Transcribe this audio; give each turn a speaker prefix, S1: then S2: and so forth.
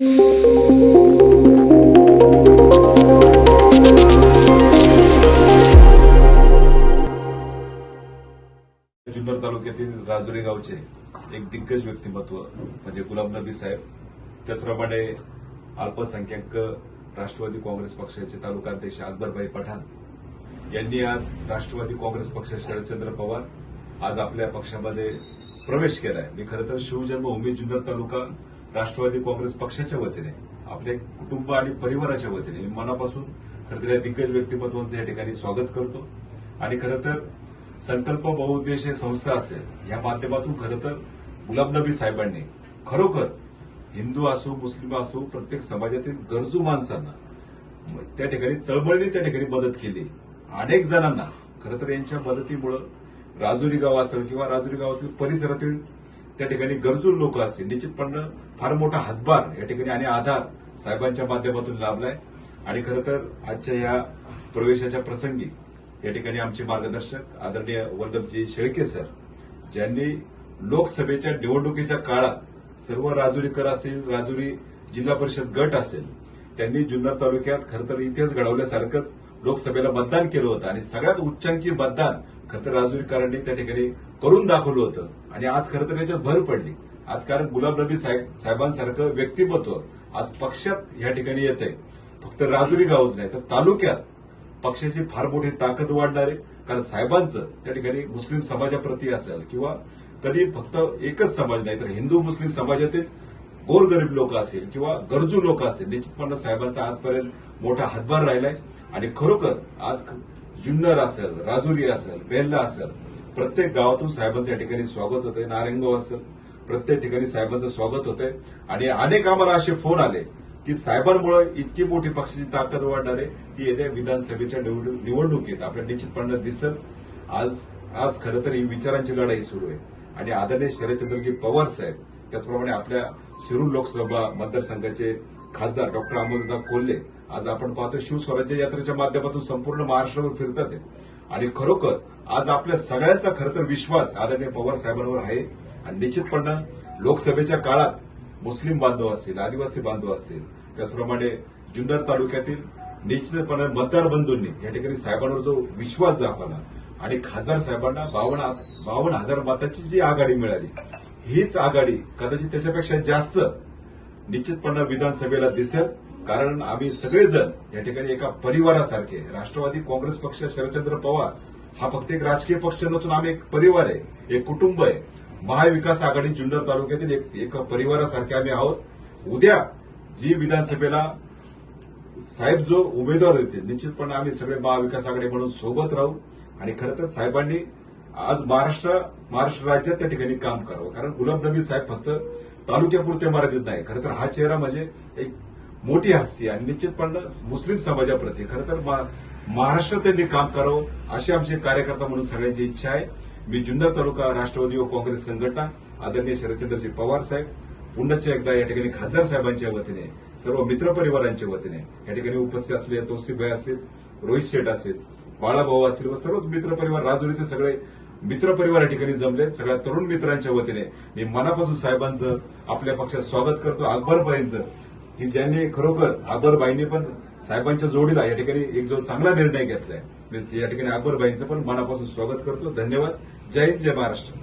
S1: जुन्नर तालुक्यातील राजुरी गावचे एक दिग्गज व्यक्तिमत्व म्हणजे गुलाम नबी साहेब. त्याचप्रमाणे अल्पसंख्याक राष्ट्रवादी काँग्रेस पक्षाचे तालुका अध्यक्ष अकबरभाई पठाण यांनी आज राष्ट्रवादी काँग्रेस पक्षाचे शरदचंद्र पवार आज आपल्या पक्षामध्ये प्रवेश केलाय. मी खरं तर शिवजन्मभूमी जुन्नर तालुका राष्ट्रवादी काँग्रेस पक्षाच्या वतीने आपले कुटुंब आणि परिवाराच्या वतीने मनापासून खरंतर या दिग्गज व्यक्तिमत्वांचं या ठिकाणी स्वागत करतो. आणि खरंतर संकल्प बहुउद्देशीय संस्था असेल या माध्यमातून खरं तर गुलाब नबी साहेबांनी खरोखर हिंदू असो मुस्लिम असो प्रत्येक समाजातील गरजू माणसांना त्या ठिकाणी तळमळीने त्या ठिकाणी मदत केली. अनेक जणांना खरं तर यांच्या मदतीमुळं राजुरी गाव असेल किंवा राजुरी गावातील परिसरातील त्या ठिकाणी गरजू लोक असतील. निश्चितपणे फार मोठा हातभार या ठिकाणी आणि आधार साहेबांच्या माध्यमातून लाभलाय. आणि खरं तर आजच्या या प्रवेशाच्या प्रसंगी या ठिकाणी आमचे मार्गदर्शक आदरणीय वल्लभजी शेळके सर ज्यांनी लोकसभेच्या निवडणुकीच्या काळात सर्व राजुरीकर असेल राजुरी जिल्हा परिषद गट असेल त्यांनी जुन्नर तालुक्यात खरं तर इतिहास घडवल्यासारखंच लोकसभेला मतदान केलं होतं. आणि सगळ्यात उच्चांकी मतदान खरं तर राजुरीकरांनी त्या ठिकाणी करून दाखवलं होतं. आणि आज खरं तर त्याच्यात भर पडली. आज कारण गुलाब नबी साहेब साहेबांसारखं व्यक्तिमत्व आज पक्षात या ठिकाणी येत आहे फक्त राजुरी गावच नाही तर तालुक्यात पक्षाची फार मोठी ताकद वाढणार आहे कारण साहेबांचं त्या ठिकाणी मुस्लिम समाजाप्रती असेल किंवा कधी फक्त एकच समाज नाही तर हिंदू मुस्लिम समाजातील गोरगरीब लोक असेल किंवा गरजू लोक असेल निश्चितपणे साहेबांचा आजपर्यंत मोठा हातभार राहिलाय. आणि खरोखर आज जुन्नर असेल राजुरी असेल बेल्ला असेल प्रत्येक गावातून साहेबांचं या ठिकाणी स्वागत होतंय नारायणगाव असेल प्रत्येक ठिकाणी साहेबांचं स्वागत होतंय. आणि अनेक आम्हाला असे फोन आले की साहेबांमुळे इतकी मोठी पक्षाची ताकद वाढणार आहे की येत्या विधानसभेच्या निवडणु- निवडणुकीत आपल्या निश्चितपणे दिसल आज आज खरं तर ही विचारांची लढाई सुरू आहे. आणि आदरणीय शरदचंद्रजी पवार साहेब त्याचप्रमाणे आपल्या शिरूर लोकसभा मतदारसंघाचे खासदार डॉक्टर अमोलदा कोल्हे आज आपण पाहतो शिवस्वराज्य यात्रेच्या माध्यमातून संपूर्ण महाराष्ट्रावर फिरतात आहे. आणि खरोखर आज आपल्या सगळ्यांचा खरं तर विश्वास आदरणीय पवार साहेबांवर आहे आणि निश्चितपणे लोकसभेच्या काळात मुस्लिम बांधव असतील आदिवासी बांधव असतील त्याचप्रमाणे जुन्नर तालुक्यातील निश्चितपणे मतदार बंधूंनी या ठिकाणी साहेबांवर जो विश्वास दाखवला आणि खासदार साहेबांना बावन्न बावन्न हजार मताची जी आघाडी मिळाली हीच आघाडी कदाचित त्याच्यापेक्षा जास्त निश्चितपणे विधानसभेला दिसेल कारण आम्ही सगळेजण या ठिकाणी एका परिवारासारखे राष्ट्रवादी काँग्रेस पक्ष शरदचंद्र पवार हा फक्त एक राजकीय पक्ष नसून आम्ही एक परिवार आहे एक कुटुंब आहे. महाविकास आघाडी जुन्नर तालुक्यातील एक एका परिवारासारखे आम्ही आहोत. उद्या जी विधानसभेला साहेब जो उमेदवार देतील निश्चितपणे आम्ही सगळे महाविकास आघाडी म्हणून सोबत राहू. आणि खरं तर साहेबांनी आज महाराष्ट्र महाराष्ट्र राज्यात त्या ठिकाणी काम करावं. कारण गुलाब नबी साहेब फक्त तालुक्यापुरते मर्यादित नाही. खरं तर हा चेहरा म्हणजे एक मोठी हास्य आणि निश्चितपणे मुस्लिम समाजाप्रती खरं तर मा- महाराष्ट्रात त्यांनी काम करावं अशी आमची कार्यकर्ता म्हणून सगळ्यांची इच्छा आहे. मी जुन्नर तालुका राष्ट्रवादी व काँग्रेस संघटना आदरणीय शरदचंद्रजी पवार साहेब पुन्हा एकदा या ठिकाणी खासदार साहेबांच्या वतीने सर्व मित्रपरिवारांच्या वतीने या ठिकाणी उपस्थित असलेले तौसिफभाई असेल रोहित शेठ असेल बाळाभाऊ असतील व सर्वच मित्रपरिवार राजुरीचे सगळे मित्रपरिवार या ठिकाणी जमलेत सगळ्या तरुण मित्रांच्या वतीने मी मनापासून साहेबांचं आपल्या पक्षात स्वागत करतो. अकबरबाईंचं. की ज्यांनी खरोखर अकबरबाईंनी पण साहेबांच्या जोडीला या ठिकाणी एक जो चांगला निर्णय घेतलाय. मी या ठिकाणी अकबरबाईंचं पण मनापासून स्वागत करतो. धन्यवाद. जय हिंद जय महाराष्ट्र.